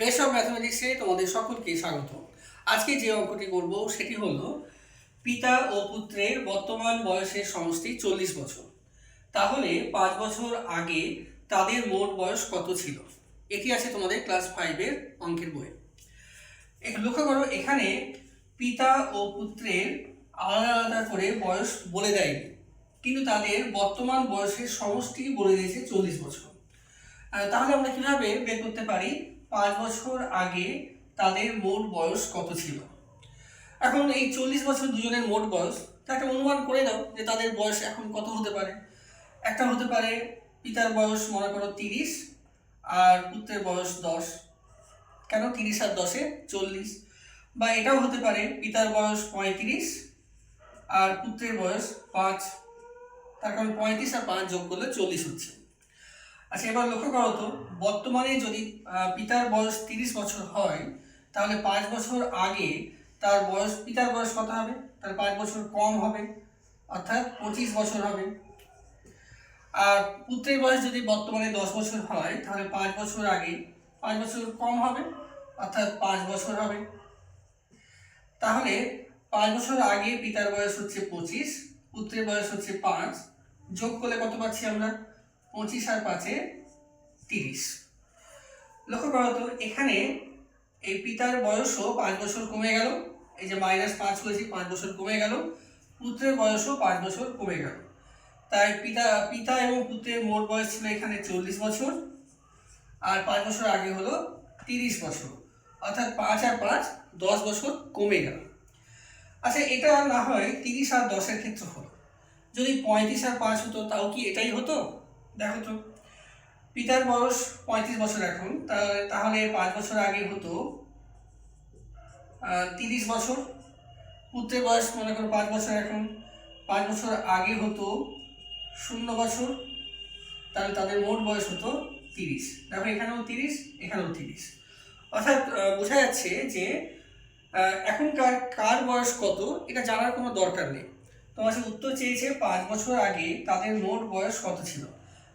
Base of ম্যাথমেটিক্সে তোমাদের সকলকে স্বাগত। আজকে যে অঙ্কটি করব সেটি হলো, পিতা ও পুত্রের বর্তমান বয়সের সমষ্টি চল্লিশ বছর। তাহলে পাঁচ বছর আগে তাদের মোট বয়স কত ছিল? এটি আছে তোমাদের ক্লাস ফাইভের অঙ্কের বই লক্ষ্য করো, এখানে পিতা ও পুত্রের আলাদা আলাদা করে বয়স বলে দেয়নি। কিন্তু তাদের বর্তমান বয়সের সমষ্টি বলে দিয়েছে চল্লিশ বছর। তাহলে আমরা কীভাবে বের করতে পারি? পাঁচ বছর আগে তাদের মোট বয়স কত ছিল? এখন এই চল্লিশ বছর দুজনের মোট বয়স, তা একটা অনুমান করে নাও যে তাদের বয়স এখন কত হতে পারে। একটা হতে পারে পিতার বয়স মনে করো তিরিশ, আর পুত্রের বয়স দশ। কেন তিরিশ আর দশে চল্লিশ? বা এটাও হতে পারে পিতার বয়স পঁয়ত্রিশ, আর পুত্রের বয়স পাঁচ। তার কারণ পঁয়ত্রিশ আর পাঁচ যোগ করলে চল্লিশ হচ্ছে। আচ্ছা এবার লক্ষ্য করো তো, বর্তমানে যদি পিতার বয়স তিরিশ বছর হয়, তাহলে পাঁচ বছর আগে তার বয়স, পিতার বয়স কত হবে? তার পাঁচ বছর কম হবে, অর্থাৎ পঁচিশ বছর হবে। আর পুত্রের বয়স যদি বর্তমানে দশ বছর হয়, তাহলে পাঁচ বছর আগে পাঁচ বছর কম হবে, অর্থাৎ পাঁচ বছর হবে। তাহলে পাঁচ বছর আগে পিতার বয়স হচ্ছে পঁচিশ, পুত্রের বয়স হচ্ছে পাঁচ, যোগ করলে কত পাচ্ছি আমরা? পঁচিশ আর পাঁচে তিরিশ। লক্ষ্য করো এখানে এই পিতার বয়সও পাঁচ বছর কমে গেল, এই যে মাইনাস পাঁচ করেছি, পাঁচ বছর কমে গেল, পুত্রের বয়সও পাঁচ বছর কমে গেল। তাই পিতা পিতা এবং পুত্রের মোট বয়স ছিল এখানে চল্লিশ বছর, আর পাঁচ বছর আগে হলো তিরিশ বছর, অর্থাৎ পাঁচ আর পাঁচ দশ বছর কমে গেল। আচ্ছা এটা না হয় তিরিশ আর দশের ক্ষেত্রে হলো। যদি পঁয়ত্রিশ আর পাঁচ হতো, তাও কি এটাই হতো? দেখো তো, পিতার বয়স পঁয়ত্রিশ বছর এখন তাহলে পাঁচ বছর আগে হতো তিরিশ বছর। পুত্রের বয়স মনে করো পাঁচ বছর এখন, পাঁচ বছর আগে হতো শূন্য বছর, তাহলে তাদের মোট বয়স হতো তিরিশ। দেখো এখানেও তিরিশ এখানেও তিরিশ। অর্থাৎ বোঝা যাচ্ছে যে এখনকার কার বয়স কত, এটা জানার কোনো দরকার নেই। তোমার উত্তর চেয়েছে পাঁচ বছর আগে তাদের মোট বয়স কত ছিল?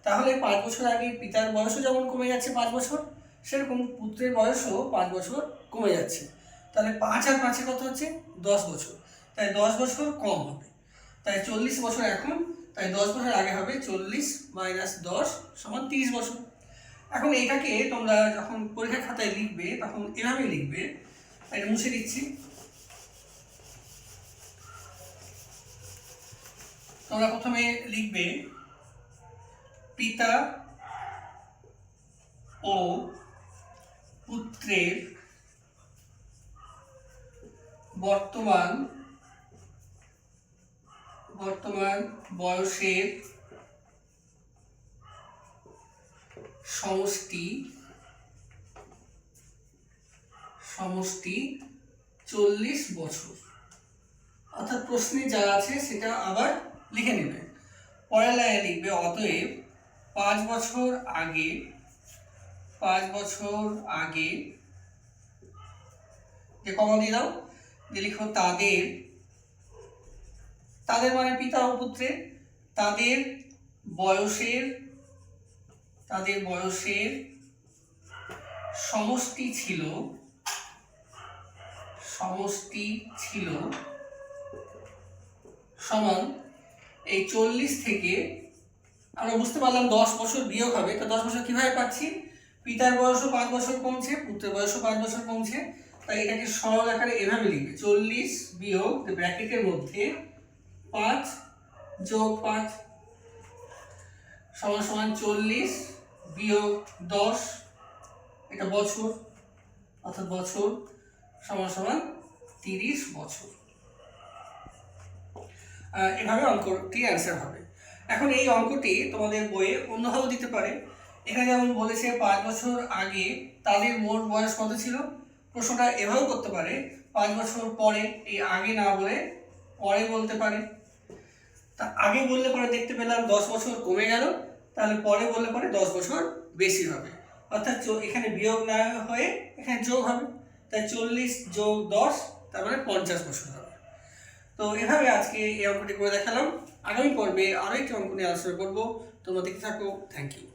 তাহলে পাঁচ বছর আগে পিতার বয়সও যেমন কমে যাচ্ছে পাঁচ বছর, সেরকম পুত্রের বয়সও পাঁচ বছর কমে যাচ্ছে। তাহলে পাঁচ আর পাঁচে কত হচ্ছে? দশ বছর। তাই দশ বছর কম হবে। তাই চল্লিশ বছর এখন, তাই দশ বছর আগে হবে চল্লিশ মাইনাস দশ সমান তিরিশ বছর। এখন এটাকে তোমরা যখন পরীক্ষার খাতায় লিখবে, তখন এভাবে লিখবে। এটা মুছে দিচ্ছি। তোমরা প্রথমে লিখবে পিতা ও পুত্রের বর্তমান বর্তমান বয়সের সমষ্টি সমষ্টি চল্লিশ বছর। অর্থাৎ প্রশ্নে যা আছে সেটা আবার লিখে নেবে। পরের লিখবে, অতএব পাঁচ বছর আগে, পাঁচ বছর আগে, যে কমা দিয়ে যে লিখো তাদের তাদের মানে পিতা ও পুত্রের তাদের বয়সের তাদের বয়সের সমষ্টি ছিল সমষ্টি ছিল সমান এই চল্লিশ থেকে আমরা বুঝতে পারলাম দশ বছর বিয়োগ হবে। তো দশ বছর কীভাবে পাচ্ছি? পিতার বয়সও পাঁচ বছর কমছে, পুত্রের বয়সও পাঁচ বছর কমছে। তাই এটাকে সরল আকারে এভাবে লিখবে। চল্লিশ বিয়োগ ব্র্যাকেটের মধ্যে পাঁচ যোগ পাঁচ সমান সমান চল্লিশ বিয়োগ দশ। এটা বছর, অর্থাৎ বছর সমান সমান তিরিশ বছর। এভাবে অঙ্কটি অ্যান্সার হবে। এখন এই অঙ্কটি তোমাদের বইয়ে অন্যভাবেও দিতে পারে। এখানে যেমন বলেছে, পাঁচ বছর আগে তাদের মোট বয়স কত ছিল? প্রশ্নটা এভাবেও করতে পারে, পাঁচ বছর পরে, এই আগে না বলে পরে বলতে পারে। তা আগে বললে পরে দেখতে পেলাম দশ বছর কমে গেল, তাহলে পরে বললে পরে দশ বছর বেশি হবে। অর্থাৎ এখানে বিয়োগ না হয়ে এখানে যোগ হবে। তাই চল্লিশ যোগ দশ, তার মানে পঞ্চাশ বছর হবে। তো এভাবে আজকে এই অঙ্কটি করে দেখালাম। আগামী পর্বে আরও একটি অঙ্ক নিয়ে আলোচনা করব। তোমরা দেখতে থাকো। Thank you